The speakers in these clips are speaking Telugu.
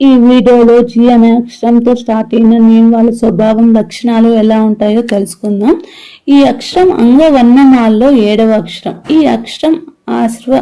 ఈ వీడియోలో జీ అనే అక్షరంతో స్టార్ట్ అయిన నేను వాళ్ళ స్వభావం లక్షణాలు ఎలా ఉంటాయో తెలుసుకుందాం. ఈ అక్షరం అంగవర్ణమాల్లో ఏడవ అక్షరం. ఈ అక్షరం ఆశీర్వ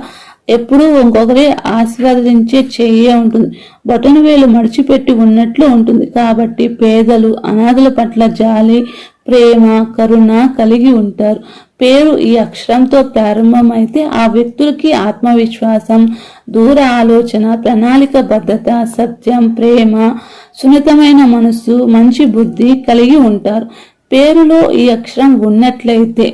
ఎప్పుడూ ఇంకొకరి ఆశీర్వదించే చెయ్యే ఉంటుంది. బొటన వేలు మడిచిపెట్టి ఉన్నట్లు ఉంటుంది. కాబట్టి పేదలు అనాథల పట్ల జాలి ప్రేమ కరుణ కలిగి ఉంటారు. పేరు ఈ అక్షరంతో ప్రారంభమైతే ఆ వ్యక్తులకి ఆత్మవిశ్వాసం దూర ఆలోచన ప్రణాళికబద్ధత సత్యం ప్రేమ సున్నితమైన మనస్సు మంచి బుద్ధి కలిగి ఉంటారు. పేరులో ఈ అక్షరం ఉన్నట్లయితే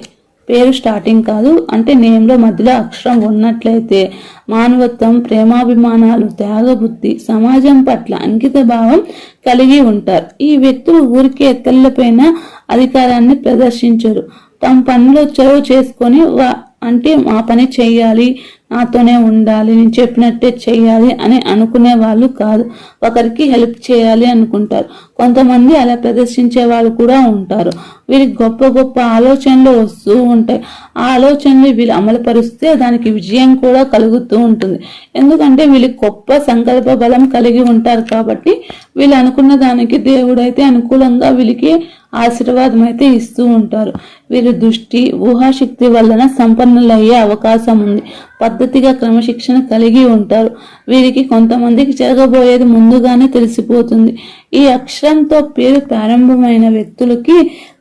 పేరు స్టార్టింగ్ కాదు. అంటే నేమ్లో మధ్యలో అక్షరం ఉన్నట్లయితే మానవత్వం ప్రేమాభిమానాలు త్యాగబుద్ధి సమాజం పట్ల అంకిత భావం కలిగి ఉంటారు. ఈ వ్యక్తులు ఊరికే ఎత్తలపైన అధికారాన్ని ప్రదర్శించరు. తమ పనిలో చొరవ చేసుకొని వా- అంటే మా పని చేయాలి నాతోనే ఉండాలి నేను చెప్పినట్టే చేయాలి అని అనుకునే వాళ్ళు కాదు. ఒకరికి హెల్ప్ చేయాలి అనుకుంటారు. కొంతమంది అలా ప్రదర్శించే వాళ్ళు కూడా ఉంటారు. వీరికి గొప్ప గొప్ప ఆలోచనలు వస్తూ ఉంటాయి. ఆ ఆలోచనలు వీళ్ళు అమలుపరిస్తే దానికి విజయం కూడా కలుగుతూ ఉంటుంది. ఎందుకంటే వీళ్ళు గొప్ప సంకల్ప బలం కలిగి ఉంటారు కాబట్టి వీళ్ళు అనుకున్న దానికి దేవుడైతే అనుకూలంగా వీళ్ళకి ఆశీర్వాదం అయితే ఇస్తూ ఉంటారు. వీరి దృష్టి ఊహాశక్తి వలన సంపన్నులయ్యే అవకాశం ఉంది. పద్ధతిగా క్రమశిక్షణ కలిగి ఉంటారు. వీరికి కొంతమందికి జరగబోయేది ముందుగానే తెలిసిపోతుంది. ఈ అక్షరంతో పేరు ప్రారంభమైన వ్యక్తులకి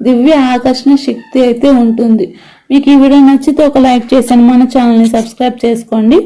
దివ్య ఆకర్షణ శక్తి అయితే ఉంటుంది. మీకు ఈ వీడియో నచ్చితే ఒక లైక్ చేశాను మన ఛానల్ని సబ్స్క్రైబ్ చేసుకోండి.